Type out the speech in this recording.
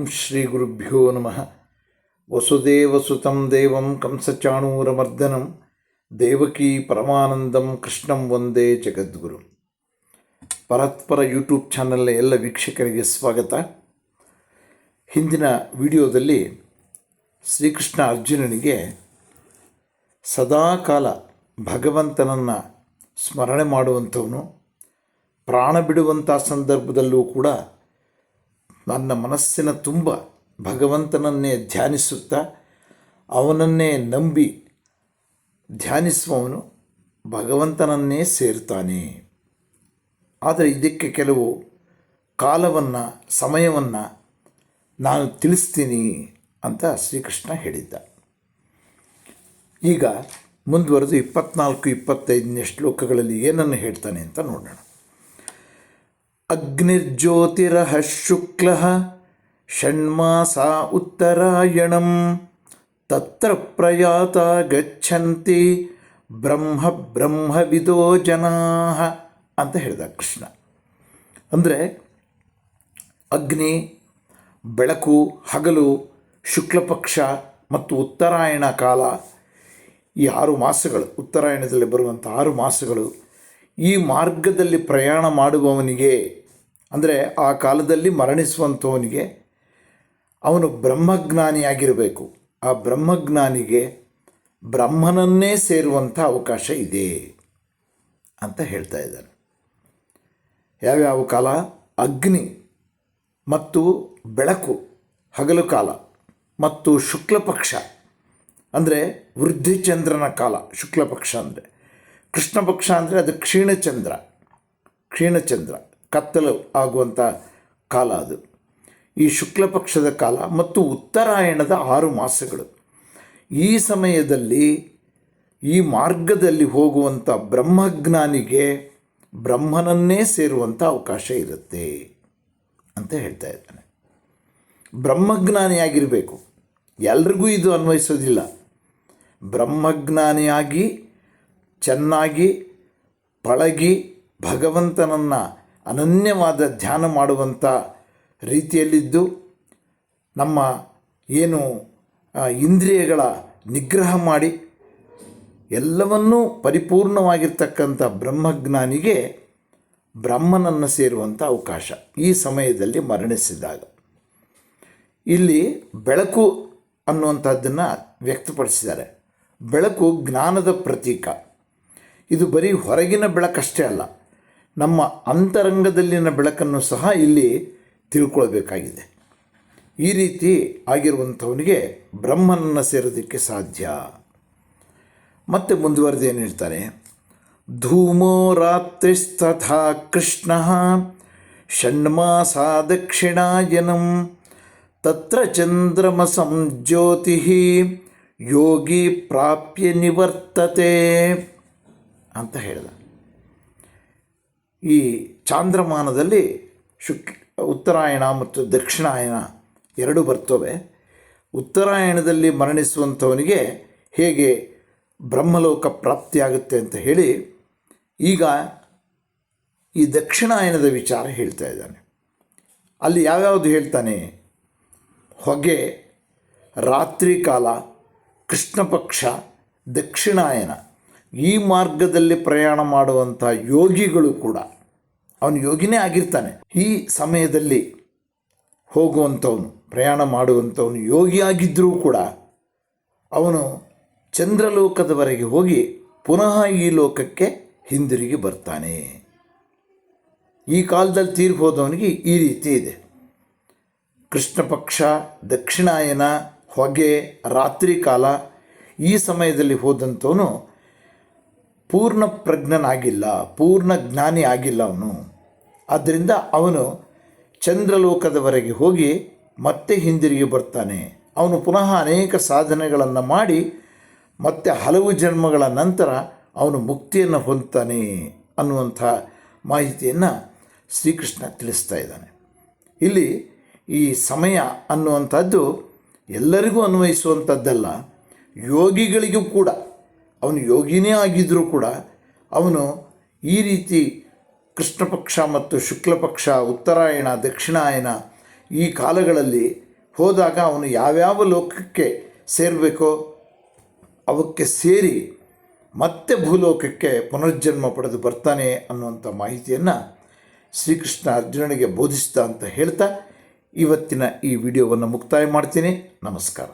ಓಂ ಶ್ರೀ ಗುರುಭ್ಯೋ ನಮಃ. ವಸುದೇವಸುತಂ ದೇವಂ ಕಂಸಚಾಣೂರಮರ್ದನಂ, ದೇವಕೀ ಪರಮಾನಂದಂ ಕೃಷ್ಣಂ ಒಂದೇ ಜಗದ್ಗುರು. ಪರತ್ಪರ ಯೂಟ್ಯೂಬ್ ಚಾನಲ್ನ ಎಲ್ಲ ವೀಕ್ಷಕರಿಗೆ ಸ್ವಾಗತ. ಹಿಂದಿನ ವಿಡಿಯೋದಲ್ಲಿ ಶ್ರೀಕೃಷ್ಣ ಅರ್ಜುನನಿಗೆ ಸದಾಕಾಲ ಭಗವಂತನನ್ನು ಸ್ಮರಣೆ ಮಾಡುವಂಥವನು, ಪ್ರಾಣ ಬಿಡುವಂಥ ಸಂದರ್ಭದಲ್ಲೂ ಕೂಡ ನನ್ನ ಮನಸ್ಸಿನ ತುಂಬ ಭಗವಂತನನ್ನೇ ಧ್ಯಾನಿಸುತ್ತಾ ಅವನನ್ನೇ ನಂಬಿ ಧ್ಯಾನಿಸುವವನು ಭಗವಂತನನ್ನೇ ಸೇರ್ತಾನೆ. ಆದರೆ ಇದಕ್ಕೆ ಕೆಲವು ಕಾಲವನ್ನು, ಸಮಯವನ್ನು ನಾನು ತಿಳಿಸ್ತೀನಿ ಅಂತ ಶ್ರೀಕೃಷ್ಣ ಹೇಳಿದ್ದ. ಈಗ ಮುಂದುವರೆದು ಇಪ್ಪತ್ನಾಲ್ಕು, ಇಪ್ಪತ್ತೈದನೇ ಶ್ಲೋಕಗಳಲ್ಲಿ ಏನನ್ನು ಹೇಳ್ತಾನೆ ಅಂತ ನೋಡೋಣ. ಅಗ್ನಿರ್ಜ್ಯೋತಿರಃ ಶುಕ್ಲ ಷಣ್ಮಾಸ ಉತ್ತರಾಯಣಂ ತತ್ರ ಪ್ರಯಾತ ಗಚ್ಚಂತಿ ಬ್ರಹ್ಮ ಬ್ರಹ್ಮವಿದೋ ಜನಾ ಅಂತ ಹೇಳಿದ ಕೃಷ್ಣ. ಅಂದರೆ ಅಗ್ನಿ, ಬೆಳಕು, ಹಗಲು, ಶುಕ್ಲಪಕ್ಷ ಮತ್ತು ಉತ್ತರಾಯಣ ಕಾಲ, ಈ ಆರು ಮಾಸಗಳು, ಉತ್ತರಾಯಣದಲ್ಲಿ ಬರುವಂಥ ಆರು ಮಾಸಗಳು ಈ ಮಾರ್ಗದಲ್ಲಿ ಪ್ರಯಾಣ ಮಾಡುವವನಿಗೆ, ಅಂದರೆ ಆ ಕಾಲದಲ್ಲಿ ಮರಣಿಸುವಂಥವನಿಗೆ, ಅವನು ಬ್ರಹ್ಮಜ್ಞಾನಿಯಾಗಿರಬೇಕು. ಆ ಬ್ರಹ್ಮಜ್ಞಾನಿಗೆ ಬ್ರಹ್ಮನನ್ನೇ ಸೇರುವಂಥ ಅವಕಾಶ ಇದೆ ಅಂತ ಹೇಳ್ತಾ ಇದ್ದಾನೆ. ಯಾವ್ಯಾವ ಕಾಲ? ಅಗ್ನಿ ಮತ್ತು ಬೆಳಕು, ಹಗಲು ಕಾಲ ಮತ್ತು ಶುಕ್ಲಪಕ್ಷ, ಅಂದರೆ ವೃದ್ಧಿಚಂದ್ರನ ಕಾಲ, ಶುಕ್ಲಪಕ್ಷ ಅಂದರೆ. ಕೃಷ್ಣ ಪಕ್ಷ ಅಂದರೆ ಅದು ಕ್ಷೀಣಚಂದ್ರ. ಕ್ಷೀಣಚಂದ್ರ, ಕತ್ತಲು ಆಗುವಂಥ ಕಾಲ ಅದು. ಈ ಶುಕ್ಲ ಪಕ್ಷದ ಕಾಲ ಮತ್ತು ಉತ್ತರಾಯಣದ ಆರು ಮಾಸಗಳು. ಈ ಸಮಯದಲ್ಲಿ, ಈ ಮಾರ್ಗದಲ್ಲಿ ಹೋಗುವಂಥ ಬ್ರಹ್ಮಜ್ಞಾನಿಗೆ ಬ್ರಹ್ಮನನ್ನೇ ಸೇರುವಂಥ ಅವಕಾಶ ಇರುತ್ತೆ ಅಂತ ಹೇಳ್ತಾ ಇದ್ದಾನೆ. ಬ್ರಹ್ಮಜ್ಞಾನಿಯಾಗಿರಬೇಕು. ಎಲ್ರಿಗೂ ಇದು ಅನ್ವಯಿಸೋದಿಲ್ಲ. ಬ್ರಹ್ಮಜ್ಞಾನಿಯಾಗಿ ಚೆನ್ನಾಗಿ ಪಳಗಿ ಭಗವಂತನನ್ನು ಅನನ್ಯವಾದ ಧ್ಯಾನ ಮಾಡುವಂಥ ರೀತಿಯಲ್ಲಿದ್ದು ನಮ್ಮ ಏನು ಇಂದ್ರಿಯಗಳ ನಿಗ್ರಹ ಮಾಡಿ ಎಲ್ಲವನ್ನೂ ಪರಿಪೂರ್ಣವಾಗಿರ್ತಕ್ಕಂಥ ಬ್ರಹ್ಮಜ್ಞಾನಿಗೆ ಬ್ರಹ್ಮನನ್ನು ಸೇರುವಂಥ ಅವಕಾಶ ಈ ಸಮಯದಲ್ಲಿ ಮರಣಿಸಿದಾಗ. ಇಲ್ಲಿ ಬೆಳಕು ಅನ್ನುವಂಥದ್ದನ್ನು ವ್ಯಕ್ತಪಡಿಸಿದ್ದಾರೆ. ಬೆಳಕು ಜ್ಞಾನದ ಪ್ರತೀಕ. ಇದು ಬರೀ ಹೊರಗಿನ ಬೆಳಕಷ್ಟೇ ಅಲ್ಲ, ನಮ್ಮ ಅಂತರಂಗದಲ್ಲಿನ ಬೆಳಕನ್ನು ಸಹ ಇಲ್ಲಿ ತಿಳ್ಕೊಳ್ಬೇಕಾಗಿದೆ. ಈ ರೀತಿ ಆಗಿರುವಂಥವನಿಗೆ ಬ್ರಹ್ಮನನ್ನು ಸೇರೋದಕ್ಕೆ ಸಾಧ್ಯ. ಮತ್ತೆ ಮುಂದುವರೆದು ಏನು ಹೇಳ್ತಾರೆ? ಧೂಮೋ ರಾತ್ರಿಸ್ತಥಾ ಕೃಷ್ಣ ಷಣ್ಮಾಸ ದಕ್ಷಿಣಾಯನಂ ತತ್ರ ಚಂದ್ರಮಸಂ ಜ್ಯೋತಿ ಯೋಗಿ ಪ್ರಾಪ್ಯ ನಿವರ್ತತೆ ಅಂತ ಹೇಳಿದ. ಈ ಚಾಂದ್ರಮಾನದಲ್ಲಿ ಶುಕ್, ಉತ್ತರಾಯಣ ಮತ್ತು ದಕ್ಷಿಣಾಯನ ಎರಡೂ ಬರ್ತವೆ. ಉತ್ತರಾಯಣದಲ್ಲಿ ಮರಣಿಸುವಂಥವನಿಗೆ ಹೇಗೆ ಬ್ರಹ್ಮಲೋಕ ಪ್ರಾಪ್ತಿಯಾಗುತ್ತೆ ಅಂತ ಹೇಳಿ ಈಗ ಈ ದಕ್ಷಿಣಾಯನದ ವಿಚಾರ ಹೇಳ್ತಾ ಇದ್ದಾನೆ. ಅಲ್ಲಿ ಯಾವ್ಯಾವುದು ಹೇಳ್ತಾನೆ? ಹೊಗೆ ರಾತ್ರಿ ಕಾಲ ಕೃಷ್ಣ ಪಕ್ಷ ದಕ್ಷಿಣಾಯನ ಈ ಮಾರ್ಗದಲ್ಲಿ ಪ್ರಯಾಣ ಮಾಡುವಂಥ ಯೋಗಿಗಳು ಕೂಡ, ಅವನು ಯೋಗಿನೇ ಆಗಿರ್ತಾನೆ. ಈ ಸಮಯದಲ್ಲಿ ಹೋಗುವಂಥವನು, ಪ್ರಯಾಣ ಮಾಡುವಂಥವನು ಯೋಗಿಯಾಗಿದ್ದರೂ ಕೂಡ, ಅವನು ಚಂದ್ರಲೋಕದವರೆಗೆ ಹೋಗಿ ಪುನಃ ಈ ಲೋಕಕ್ಕೆ ಹಿಂದಿರುಗಿ ಬರ್ತಾನೆ. ಈ ಕಾಲದಲ್ಲಿ ತೀರಿ ಹೋದವನಿಗೆ ಈ ರೀತಿ ಇದೆ. ಕೃಷ್ಣ ಪಕ್ಷ, ದಕ್ಷಿಣಾಯನ ಹೊಗೆ, ರಾತ್ರಿ ಕಾಲ ಈ ಸಮಯದಲ್ಲಿ ಹೋದಂಥವನು ಪೂರ್ಣ ಪ್ರಜ್ಞನಾಗಿಲ್ಲ, ಪೂರ್ಣ ಜ್ಞಾನಿ ಆಗಿಲ್ಲ ಅವನು. ಆದ್ದರಿಂದ ಅವನು ಚಂದ್ರಲೋಕದವರೆಗೆ ಹೋಗಿ ಮತ್ತೆ ಹಿಂದಿರುಗಿ ಬರ್ತಾನೆ. ಅವನು ಪುನಃ ಅನೇಕ ಸಾಧನೆಗಳನ್ನು ಮಾಡಿ ಮತ್ತೆ ಹಲವು ಜನ್ಮಗಳ ನಂತರ ಅವನು ಮುಕ್ತಿಯನ್ನು ಹೊಂದ್ತಾನೆ ಅನ್ನುವಂಥ ಮಾಹಿತಿಯನ್ನು ಶ್ರೀಕೃಷ್ಣ ತಿಳಿಸ್ತಾ ಇದ್ದಾನೆ. ಇಲ್ಲಿ ಈ ಸಮಯ ಅನ್ನುವಂಥದ್ದು ಎಲ್ಲರಿಗೂ ಅನ್ವಯಿಸುವಂಥದ್ದಲ್ಲ, ಯೋಗಿಗಳಿಗೂ ಕೂಡ. ಅವನು ಯೋಗಿನೇ ಆಗಿದ್ದರೂ ಕೂಡ ಅವನು ಈ ರೀತಿ ಕೃಷ್ಣ ಪಕ್ಷ ಮತ್ತು ಶುಕ್ಲ ಪಕ್ಷ, ಉತ್ತರಾಯಣ ದಕ್ಷಿಣಾಯನ ಈ ಕಾಲಗಳಲ್ಲಿ ಹೋದಾಗ ಅವನು ಯಾವ್ಯಾವ ಲೋಕಕ್ಕೆ ಸೇರಬೇಕೋ ಅವಕ್ಕೆ ಸೇರಿ ಮತ್ತೆ ಭೂಲೋಕಕ್ಕೆ ಪುನರ್ಜನ್ಮ ಪಡೆದು ಬರ್ತಾನೆ ಅನ್ನುವಂಥ ಮಾಹಿತಿಯನ್ನು ಶ್ರೀಕೃಷ್ಣ ಅರ್ಜುನನಿಗೆ ಬೋಧಿಸಿದ ಅಂತ ಹೇಳ್ತಾ ಇವತ್ತಿನ ಈ ವಿಡಿಯೋವನ್ನು ಮುಕ್ತಾಯ ಮಾಡ್ತೀನಿ. ನಮಸ್ಕಾರ.